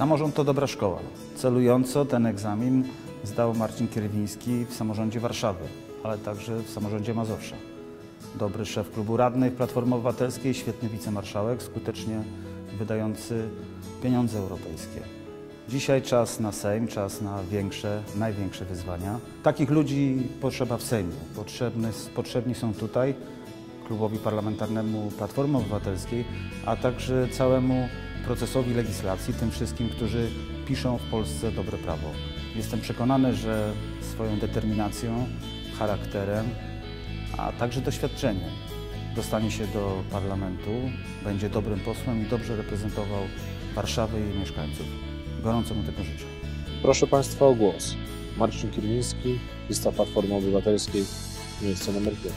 Samorząd to dobra szkoła. Celująco ten egzamin zdał Marcin Kierwiński w samorządzie Warszawy, ale także w samorządzie Mazowsza. Dobry szef klubu radnych Platformy Obywatelskiej, świetny wicemarszałek, skutecznie wydający pieniądze europejskie. Dzisiaj czas na Sejm, czas na większe, największe wyzwania. Takich ludzi potrzeba w Sejmie. Potrzebny, potrzebni są tutaj klubowi parlamentarnemu Platformy Obywatelskiej, a także całemu procesowi legislacji, tym wszystkim, którzy piszą w Polsce dobre prawo. Jestem przekonany, że swoją determinacją, charakterem, a także doświadczeniem dostanie się do parlamentu, będzie dobrym posłem i dobrze reprezentował Warszawę i jej mieszkańców. Gorąco mu tego życzę. Proszę Państwa o głos. Marcin Kierwiński, lista Platformy Obywatelskiej, miejsce numer 5.